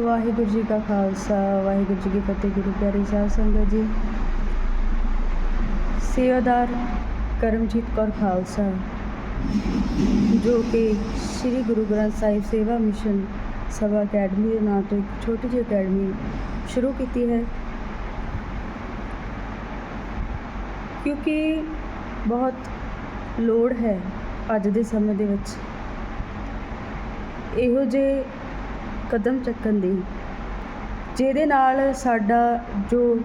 ਵਾਹਿਗੁਰੂ ਜੀ ਕਾ ਖਾਲਸਾ, ਵਾਹਿਗੁਰੂ ਜੀ ਕੀ ਫਤਿਹ, ਗੁਰੂ ਪਿਆਰੀ ਸਾਹਿਬ ਸੰਗਤ ਜੀ। ਸੇਵਾਦਾਰ ਕਰਮਜੀਤ ਕੌਰ ਖਾਲਸਾ, ਜੋ ਕਿ ਸ੍ਰੀ ਗੁਰੂ ਗ੍ਰੰਥ ਸਾਹਿਬ ਸੇਵਾ ਮਿਸ਼ਨ ਸਭਾ ਅਕੈਡਮੀ ਦੇ ਨਾਂ ਤੋਂ ਇੱਕ ਛੋਟੀ ਜਿਹੀ ਅਕੈਡਮੀ ਸ਼ੁਰੂ ਕੀਤੀ ਹੈ। ਕਿਉਂਕਿ ਬਹੁਤ ਲੋੜ ਹੈ ਅੱਜ ਦੇ ਸਮੇਂ ਦੇ ਵਿੱਚ। ਇਹੋ ਜਿਹੇ ਕਦਮ ਚੱਕਣ ਦੀ। ਜਿਹਦੇ ਨਾਲ ਸਾਡਾ ਜੋ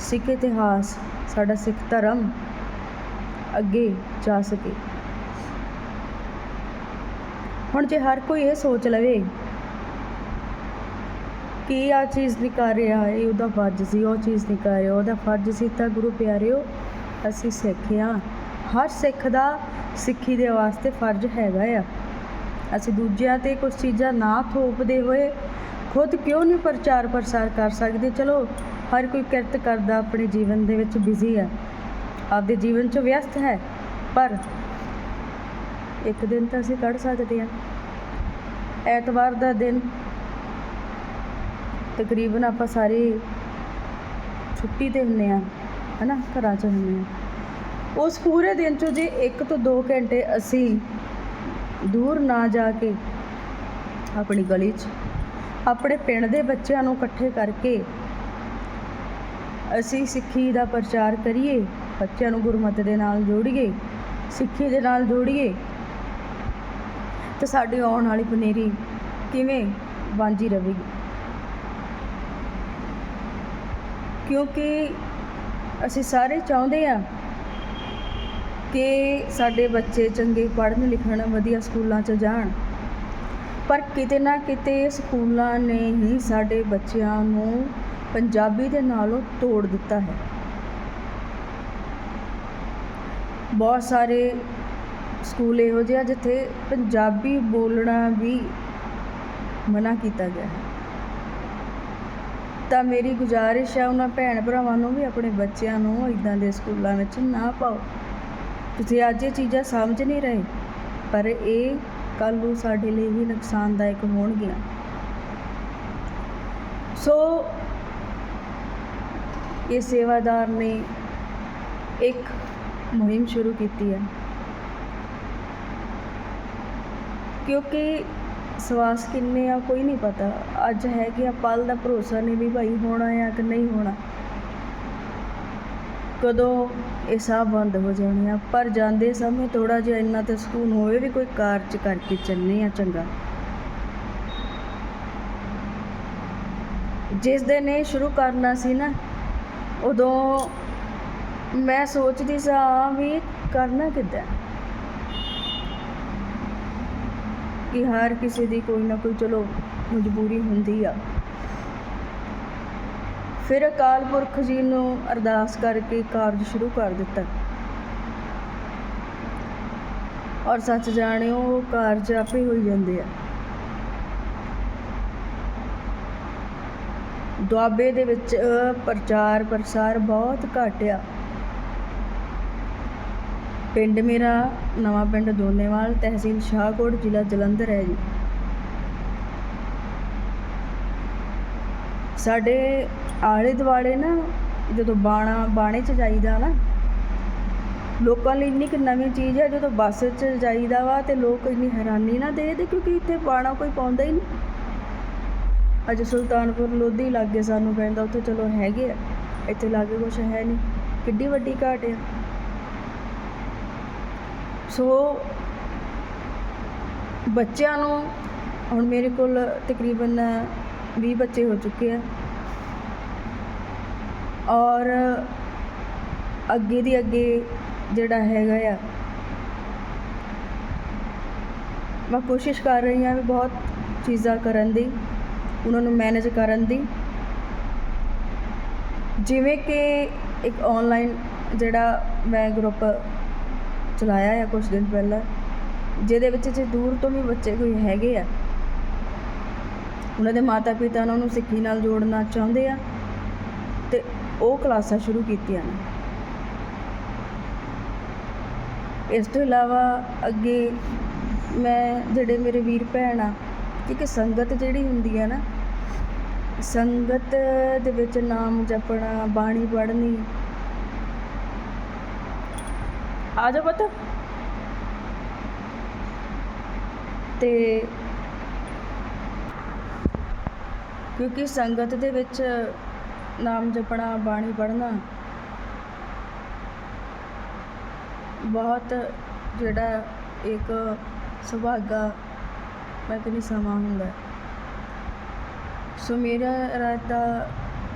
ਸਿੱਖ ਇਤਿਹਾਸ, ਸਾਡਾ ਸਿੱਖ ਧਰਮ ਅੱਗੇ ਜਾ ਸਕੇ। ਹੁਣ ਜੇ ਹਰ ਕੋਈ ਇਹ ਸੋਚ ਲਵੇ ਕਿ ਆ ਚੀਜ਼ ਨਹੀਂ ਕਰ ਰਿਹਾ ਇਹ ਉਹਦਾ ਫਰਜ਼ ਸੀ, ਉਹ ਚੀਜ਼ ਨਹੀਂ ਕਰ ਰਿਹਾ, ਉਹਦਾ ਫਰਜ਼ ਸੀ ਤਾਂ ਗੁਰੂ ਪਿਆਰਿਓ, ਅਸੀਂ ਸਿੱਖ ਹਾਂ। ਹਰ ਸਿੱਖ ਦਾ ਸਿੱਖੀ ਦੇ ਵਾਸਤੇ ਫਰਜ਼ ਹੈਗਾ ਆ। ਅਸੀਂ ਦੂਜਿਆਂ ਤੇ ਕੁਝ ਚੀਜ਼ਾਂ ਨਾ ਥੋਪਦੇ ਹੋਏ ਖੁਦ ਕਿਉਂ ਨਹੀਂ ਪ੍ਰਚਾਰ ਪ੍ਰਸਾਰ ਕਰ ਸਕਦੇ? ਚਲੋ, ਹਰ ਕੋਈ ਕਿਰਤ ਕਰਦਾ ਆਪਣੇ ਜੀਵਨ ਦੇ ਵਿੱਚ ਬਿਜ਼ੀ ਹੈ। ਆਪਦੇ ਜੀਵਨ 'ਚ ਵਿਅਸਤ ਹੈ, ਪਰ ਇੱਕ ਦਿਨ ਤਾਂ ਅਸੀਂ ਕੱਢ ਸਕਦੇ ਹਾਂ। ਐਤਵਾਰ ਦਾ ਦਿਨ, ਤਕਰੀਬਨ ਆਪਾਂ ਸਾਰੇ ਛੁੱਟੀ ਤੇ ਹੁੰਨੇ ਆ ਹਨਾ? ਘਰਾਂ 'ਚ ਹੁੰਨੇ ਆ ਉਸ ਪੂਰੇ ਦਿਨ 'ਚੋਂ ਜੇ 1 ਤੋਂ 2 ਘੰਟੇ ਅਸੀਂ ਦੂਰ ਨਾ ਜਾ ਕੇ ਆਪਣੀ ਗਲੀ 'ਚ, ਆਪਣੇ ਪਿੰਡ ਦੇ ਬੱਚਿਆਂ ਨੂੰ ਇਕੱਠੇ ਕਰਕੇ ਅਸੀਂ ਸਿੱਖੀ ਦਾ ਪ੍ਰਚਾਰ ਕਰੀਏ, ਬੱਚਿਆਂ ਨੂੰ ਗੁਰਮਤਿ ਦੇ ਨਾਲ ਜੋੜੀਏ, ਸਿੱਖੀ ਦੇ ਨਾਲ ਜੋੜੀਏ। ਤੇ ਸਾਡੀ ਆਉਣ ਵਾਲੀ ਪਨੀਰੀ ਕਿਵੇਂ ਵਾਂਝੀ ਰਹੇਗੀ? ਕਿਉਂਕਿ ਅਸੀਂ ਸਾਰੇ ਚਾਹੁੰਦੇ ਆ ਕਿ ਸਾਡੇ ਬੱਚੇ ਚੰਗੇ ਪੜ੍ਹਨ, ਲਿਖਣ, ਵਧੀਆ ਸਕੂਲਾਂ 'ਚ ਜਾਣ। ਪਰ ਕਿਤੇ ਨਾ ਕਿਤੇ ਸਕੂਲਾਂ ਨੇ ਹੀ ਸਾਡੇ ਬੱਚਿਆਂ ਨੂੰ ਪੰਜਾਬੀ ਦੇ ਨਾਲੋਂ ਤੋੜ ਦਿੱਤਾ ਹੈ। ਬਹੁਤ ਸਾਰੇ ਸਕੂਲ ਇਹੋ ਜਿਹੇ ਆ ਜਿੱਥੇ ਪੰਜਾਬੀ ਬੋਲਣਾ ਵੀ ਮਨਾ ਕੀਤਾ ਗਿਆ ਹੈ। ਤਾਂ ਮੇਰੀ ਗੁਜ਼ਾਰਿਸ਼ ਹੈ, ਉਹਨਾਂ ਭੈਣ ਭਰਾਵਾਂ ਨੂੰ ਵੀ, ਆਪਣੇ ਬੱਚਿਆਂ ਨੂੰ ਇਦਾਂ ਦੇ ਸਕੂਲਾਂ ਵਿੱਚ ਨਾ ਪਾਓ। ਤੁਸੀਂ ਅੱਜ ਇਹ ਚੀਜ਼ਾਂ ਸਮਝ ਨਹੀਂ ਰਹੇ, ਪਰ ਇਹ ਕੱਲ੍ਹ ਨੂੰ ਸਾਡੇ ਲਈ ਹੀ ਨੁਕਸਾਨਦਾਇਕ ਹੋਣਗੀਆਂ। ਸੋ ਇਹ ਸੇਵਾਦਾਰ ਨੇ ਇੱਕ ਮੁਹਿੰਮ ਸ਼ੁਰੂ ਕੀਤੀ ਹੈ। ਕਿਉਂਕਿ ਸਵਾਸ ਕਿੰਨੇ ਆ ਕੋਈ ਨਹੀਂ ਪਤਾ। ਅੱਜ ਹੈਗੇ ਆ ਪਲ ਦਾ ਭਰੋਸਾ ਨਹੀਂ ਵੀ ਭਾਈ ਹੋਣਾ ਆ ਕਿ ਨਹੀਂ ਹੋਣਾ। ਕਦੋਂ ਇਹ ਸਾਹ ਬੰਦ ਹੋ ਜਾਣੇ ਆ। ਪਰ ਜਾਂਦੇ ਸਮੇਂ ਥੋੜਾ ਜਿਹਾ ਇੰਨਾ ਤੇ ਸਕੂਨ ਹੋਵੇ ਵੀ ਕੋਈ ਕਾਰਜ ਕਰਕੇ ਚੱਲਨੇ ਆ ਚੰਗਾ। ਜਿਸ ਦਿਨ ਇਹ ਸ਼ੁਰੂ ਕਰਨਾ ਸੀ ਨਾ, ਉਦੋਂ ਮੈਂ ਸੋਚਦੀ ਸਾਂ ਵੀ ਕਰਨਾ ਕਿੱਦਾਂ? ਕਿ ਹਰ ਕਿਸੇ ਦੀ ਕੋਈ ਨਾ ਕੋਈ ਚਲੋ ਮਜਬੂਰੀ ਹੁੰਦੀ ਆ। ਫਿਰ ਅਕਾਲ ਪੁਰਖ ਜੀ ਨੂੰ ਅਰਦਾਸ ਕਰਕੇ ਕਾਰਜ ਸ਼ੁਰੂ ਕਰ ਦਿੱਤਾ। ਔਰ ਸੱਚ ਜਾਣਿਓ ਉਹ ਕਾਰਜ ਆਪੇ ਹੋਈ ਜਾਂਦੇ ਆ। ਦੁਆਬੇ ਦੇ ਵਿੱਚ ਪ੍ਰਚਾਰ ਪ੍ਰਸਾਰ ਬਹੁਤ ਘੱਟ ਆ ਪਿੰਡ ਮੇਰਾ, ਨਵਾਂ ਪਿੰਡ ਦੋਨੇਵਾਲ, ਤਹਿਸੀਲ ਸ਼ਾਹਕੋਟ, ਜ਼ਿਲ੍ਹਾ ਜਲੰਧਰ ਹੈ ਜੀ। ਸਾਡੇ ਆਲੇ ਦੁਆਲੇ ਨਾ ਜਦੋਂ ਬਾਣਾ, ਬਾਣੇ 'ਚ ਜਾਈਦਾ ਨਾ, ਲੋਕਾਂ ਲਈ ਇੰਨੀ ਕੁ ਨਵੀਂ ਚੀਜ਼ ਹੈ, ਜਦੋਂ ਬੱਸ 'ਚ ਜਾਈਦਾ ਵਾ ਤੇ ਲੋਕ ਇੰਨੀ ਹੈਰਾਨੀ ਨਾ ਦੇ ਕਿਉਂਕਿ ਇੱਥੇ ਬਾਣਾ ਕੋਈ ਪਾਉਂਦਾ ਹੀ ਨਹੀਂ। ਅੱਜ ਸੁਲਤਾਨਪੁਰ ਲੋਧੀ ਲਾਗੇ ਸਾਨੂੰ ਪੈਂਦਾ ਉੱਥੇ ਚਲੋ ਹੈਗੇ ਆ, ਇੱਥੇ ਲਾਗੇ ਕੁਛ ਹੈ ਨਹੀਂ, ਕਿੱਡੀ ਵੱਡੀ ਘਾਟ ਆ। ਸੋ ਬੱਚਿਆਂ ਨੂੰ ਹੁਣ ਮੇਰੇ ਕੋਲ ਤਕਰੀਬਨ 20 ਬੱਚੇ ਹੋ ਚੁੱਕੇ ਆ ਔਰ ਅੱਗੇ ਦੀ ਅੱਗੇ ਜਿਹੜਾ ਹੈਗਾ ਆ ਮੈਂ ਕੋਸ਼ਿਸ਼ ਕਰ ਰਹੀ ਹਾਂ ਵੀ ਬਹੁਤ ਚੀਜ਼ਾਂ ਕਰਨ ਦੀ ਉਹਨਾਂ ਨੂੰ ਮੈਨੇਜ ਕਰਨ ਦੀ ਜਿਵੇਂ ਕਿ ਇੱਕ ਆਨਲਾਈਨ ਜਿਹੜਾ ਮੈਂ ਗਰੁੱਪ ਚਲਾਇਆ ਆ ਕੁਝ ਦਿਨ ਪਹਿਲਾਂ ਜਿਹਦੇ ਵਿੱਚ ਜੇ ਦੂਰ ਤੋਂ ਵੀ ਬੱਚੇ ਕੋਈ ਹੈਗੇ ਆ ਉਹਨਾਂ ਦੇ ਮਾਤਾ ਪਿਤਾ ਉਹਨਾਂ ਨੂੰ ਸਿੱਖੀ ਨਾਲ ਜੋੜਨਾ ਚਾਹੁੰਦੇ ਆ ਤੇ ਉਹ ਕਲਾਸਾਂ ਸ਼ੁਰੂ ਕੀਤੀਆਂ ਨੇ। ਇਸ ਤੋਂ ਇਲਾਵਾ ਅੱਗੇ ਮੈਂ ਜਿਹੜੇ ਮੇਰੇ ਵੀਰ ਭੈਣ ਆ, ਕਿਉਂਕਿ ਸੰਗਤ ਜਿਹੜੀ ਹੁੰਦੀ ਹੈ ਨਾ, ਸੰਗਤ ਦੇ ਵਿੱਚ ਨਾਮ ਜਪਣਾ, ਬਾਣੀ ਪੜ੍ਹਨੀ। ਆ ਜਾ ਪਤਾ। ਤੇ ਕਿਉਂਕਿ ਸੰਗਤ ਦੇ ਵਿੱਚ ਨਾਮ ਜਪਣਾ, ਬਾਣੀ ਪੜ੍ਹਨਾ ਬਹੁਤ ਜਿਹੜਾ ਇੱਕ ਸੁਭਾਗਾ ਮੈਂ ਕਹਿੰਦੀ ਸਮਾਂ ਹੁੰਦਾ। ਸੋ ਮੇਰਾ ਇਰਾਦਾ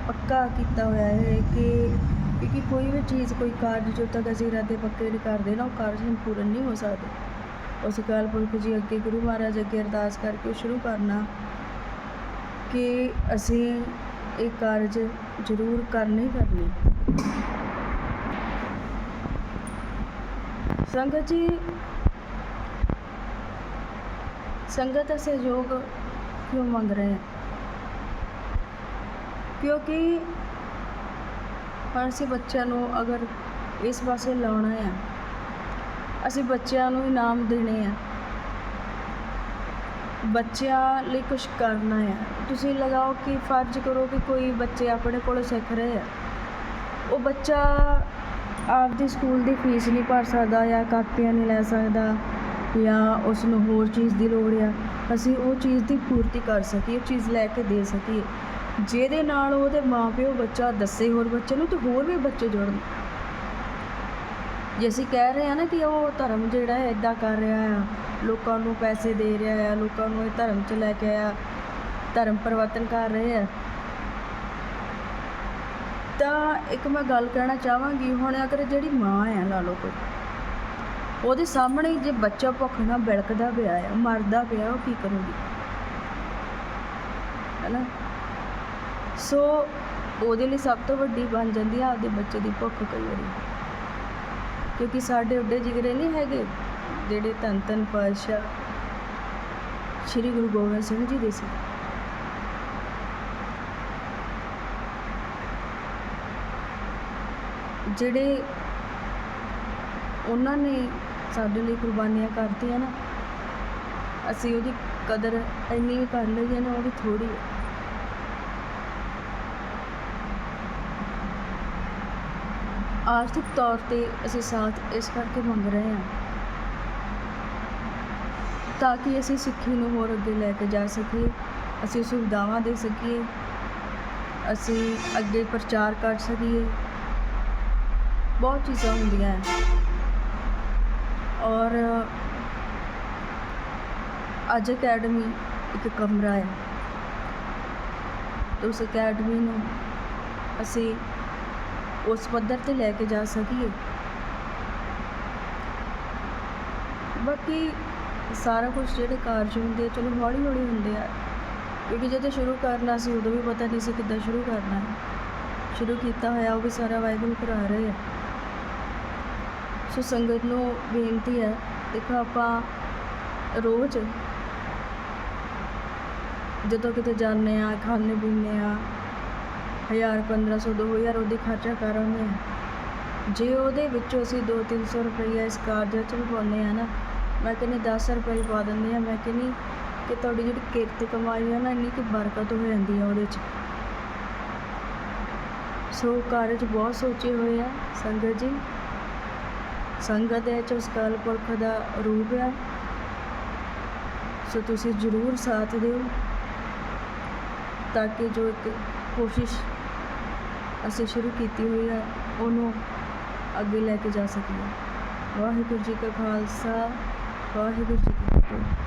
ਪੱਕਾ ਕੀਤਾ ਹੋਇਆ ਹੈ ਕਿ ਕਿ ਕੋਈ ਵੀ ਚੀਜ਼, ਕੋਈ ਕਾਰਜ ਜੋ ਤੱਕ ਅਸੀਂ ਇਰਾਦੇ ਪੱਕੇ ਨਹੀਂ ਕਰਦੇ ਨਾ, ਉਹ ਕਾਰਜ ਸੰਪੂਰਨ ਨਹੀਂ ਹੋ ਸਕਦੇ। ਉਸ ਕਾਲ ਪੁਰਖ ਜੀ ਅੱਗੇ ਗੁਰੂ ਮਹਾਰਾਜ ਅੱਗੇ ਅਰਦਾਸ ਕਰਕੇ ਸ਼ੁਰੂ ਕਰਨਾ ਕਿ ਅਸੀਂ ਇਹ ਕਾਰਜ ਜ਼ਰੂਰ ਕਰਨੇ ਹੀ ਕਰਨੇ। ਸੰਗਤ ਜੀ, ਸੰਗਤ ਦਾ ਸਹਿਯੋਗ ਕਿਉਂ ਮੰਗ ਰਹੇ ਹਾਂ? ਕਿਉਂਕਿ ਹੁਣ ਅਸੀਂ ਬੱਚਿਆਂ ਨੂੰ ਅਗਰ ਇਸ ਪਾਸੇ ਲਾਉਣਾ ਆ ਅਸੀਂ ਬੱਚਿਆਂ ਨੂੰ ਇਨਾਮ ਦੇਣੇ ਆ ਬੱਚਿਆਂ ਲਈ ਕੁਛ ਕਰਨਾ ਆ ਤੁਸੀਂ ਲਗਾਓ ਕਿ ਫਰਜ਼ ਕਰੋ ਕਿ ਕੋਈ ਬੱਚੇ ਆਪਣੇ ਕੋਲ ਸਿੱਖ ਰਹੇ ਆ। ਉਹ ਬੱਚਾ ਆਪਦੀ ਸਕੂਲ ਦੀ ਫੀਸ ਨਹੀਂ ਭਰ ਸਕਦਾ ਜਾਂ ਕਾਪੀਆਂ ਨਹੀਂ ਲੈ ਸਕਦਾ ਜਾਂ ਉਸ ਨੂੰ ਹੋਰ ਚੀਜ਼ ਦੀ ਲੋੜ ਆ। ਅਸੀਂ ਉਹ ਚੀਜ਼ ਦੀ ਪੂਰਤੀ ਕਰ ਸਕੀਏ, ਉਹ ਚੀਜ਼ ਲੈ ਕੇ ਦੇ ਸਕੀਏ। ਜਿਹਦੇ ਨਾਲ ਉਹਦੇ ਮਾਪਿਓ ਬੱਚਾ ਦੱਸੇ ਹੋਰ ਬੱਚੇ ਨੂੰ ਤੇ ਹੋਰ ਵੀ ਬੱਚੇ ਜੁੜਨ। ਜੇ ਅਸੀਂ ਕਹਿ ਰਹੇ ਹਾਂ ਨਾ ਕਿ ਉਹ ਧਰਮ ਜਿਹੜਾ ਹੈ ਇਦਾਂ ਕਰ ਰਿਹਾ ਆ, ਲੋਕਾਂ ਨੂੰ ਪੈਸੇ ਦੇ ਰਿਹਾ ਆ, ਲੋਕਾਂ ਨੂੰ ਇਹ ਧਰਮ 'ਚ ਲੈ ਕੇ ਆਇਆ, ਧਰਮ ਪਰਿਵਰਤਨ ਕਰ ਰਹੇ ਆ। ਤਾਂ ਇੱਕ ਮੈਂ ਗੱਲ ਕਹਿਣਾ ਚਾਹਾਂਗੀ, ਹੁਣ ਅਗਰ ਜਿਹੜੀ ਮਾਂ ਆ ਲਾ ਲਓ ਕੋਈ, ਉਹਦੇ ਸਾਹਮਣੇ ਜੇ ਬੱਚਾ ਭੁੱਖ ਨਾਲ ਬਿਲਕਦਾ ਪਿਆ ਆ, ਮਰਦਾ ਪਿਆ, ਉਹ ਕੀ ਕਰੂਗੀ? ਹੈਨਾ? ਸੋ ਉਹਦੇ ਲਈ ਸਭ ਤੋਂ ਵੱਡੀ ਬਣ ਜਾਂਦੀ ਆ ਆਪਦੇ ਬੱਚੇ ਦੀ ਭੁੱਖ ਕਈ ਵਾਰੀ। ਕਿਉਂਕਿ ਸਾਡੇ ਉੱਡੇ ਜਿਗਰੇ ਨਹੀਂ ਹੈਗੇ, ਜਿਹੜੇ ਧੰਨ ਧੰਨ ਪਾਤਸ਼ਾਹ ਸ੍ਰੀ ਗੁਰੂ ਗੋਬਿੰਦ ਸਿੰਘ ਜੀ ਦੇ ਸੀ। ਜਿਹੜੇ ਉਹਨਾਂ ਨੇ ਸਾਡੇ ਲਈ ਕੁਰਬਾਨੀਆਂ ਕਰਤੀਆਂ ਨਾ, ਅਸੀਂ ਉਹਦੀ ਕਦਰ ਇੰਨੀ ਵੀ ਕਰ ਲਈਏ ਨਾ, ਉਹ ਵੀ ਥੋੜੀ ਹੈ ਆਰਥਿਕ ਤੌਰ ਤੇ ਅਸੀਂ ਸਾਥ ਇਸ ਕਰਕੇ ਮੰਗ ਰਹੇ ਹਾਂ ਤਾਂ ਕਿ ਅਸੀਂ ਸਿੱਖੀ ਨੂੰ ਹੋਰ ਅੱਗੇ ਲੈ ਕੇ ਜਾ ਸਕੀਏ, ਅਸੀਂ ਸੁਵਿਧਾਵਾਂ ਦੇ ਸਕੀਏ, ਅਸੀਂ ਅੱਗੇ ਪ੍ਰਚਾਰ ਕਰ ਸਕੀਏ। ਬਹੁਤ ਚੀਜ਼ਾਂ ਹੁੰਦੀਆਂ ਹੈ। ਔਰ ਅੱਜ ਅਕੈਡਮੀ ਇੱਕ ਕਮਰਾ ਹੈ। ਉਸ ਅਕੈਡਮੀ ਨੂੰ ਅਸੀਂ ਉਸ ਪੱਧਰ ਤੇ ਲੈ ਕੇ ਜਾ ਸਕੀਏ। ਬਾਕੀ ਸਾਰਾ ਕੁਝ ਜਿਹੜੇ ਕਾਰਜ ਹੁੰਦੇ ਆ, ਚਲੋ ਹੌਲੀ ਹੌਲੀ ਹੁੰਦੇ ਆ। ਕਿਉਂਕਿ ਜਦੋਂ ਸ਼ੁਰੂ ਕਰਨਾ ਸੀ, ਉਦੋਂ ਵੀ ਪਤਾ ਨਹੀਂ ਸੀ ਕਿੱਦਾਂ ਸ਼ੁਰੂ ਕਰਨਾ। ਹੈ ਸ਼ੁਰੂ ਕੀਤਾ ਹੋਇਆ, ਉਹ ਵੀ ਸਾਰਾ ਵਾਹਿਗੁਰੂ ਕਰਾ ਰਹੇ ਆ। ਸੋ ਸੰਗਤ ਨੂੰ ਬੇਨਤੀ ਹੈ, ਦੇਖੋ ਆਪਾਂ ਰੋਜ਼ ਜਦੋਂ ਕਿਤੇ ਜਾਂਦੇ ਆ ਖਾਣੇ ਪੀਂਦੇ ਆ ਹਜ਼ਾਰ 1500 2000 ਉਹਦੀ ਖਰਚਾ ਕਰ ਆਉਂਦੇ ਆ। ਜੇ ਉਹਦੇ ਵਿੱਚੋਂ ਅਸੀਂ 2-300 ਰੁਪਈਆ ਇਸ ਕਾਰਜ ਵਿੱਚ ਵੀ ਪਾਉਂਦੇ ਆ ਨਾ, ਮੈਂ ਕਹਿੰਦੀ 10 ਰੁਪਏ ਪਾ ਦਿੰਦੇ ਆ। ਮੈਂ ਕਹਿੰਦੀ ਕਿ ਤੁਹਾਡੀ ਜਿਹੜੀ ਕਿਰਤ ਕਮਾਈ ਆ ਨਾ, ਇੰਨੀ ਕਿ ਬਰਕਤ ਹੋ ਜਾਂਦੀ ਆ ਉਹਦੇ 'ਚ ਸੋ ਕਾਰਜ ਬਹੁਤ ਸੋਚੇ ਹੋਏ ਆ ਸੰਗਤ ਜੀ। ਸੰਗਤ ਹੈ 'ਚ ਉਸ ਕਾਲ ਪੁਰਖ ਦਾ ਰੂਪ ਆ। ਸੋ ਤੁਸੀਂ ਜ਼ਰੂਰ ਸਾਥ ਦਿਓ, ਤਾਂ ਕਿ ਜੋ ਇੱਕ ਕੋਸ਼ਿਸ਼ ਅਸੀਂ ਸ਼ੁਰੂ ਕੀਤੀ ਹੋਈ ਹੈ, ਉਹਨੂੰ ਅੱਗੇ ਲੈ ਕੇ ਜਾ ਸਕੀਏ। ਵਾਹਿਗੁਰੂ ਜੀ ਕਾ ਖਾਲਸਾ, ਵਾਹਿਗੁਰੂ ਜੀ ਕੀ ਫਤਿਹ।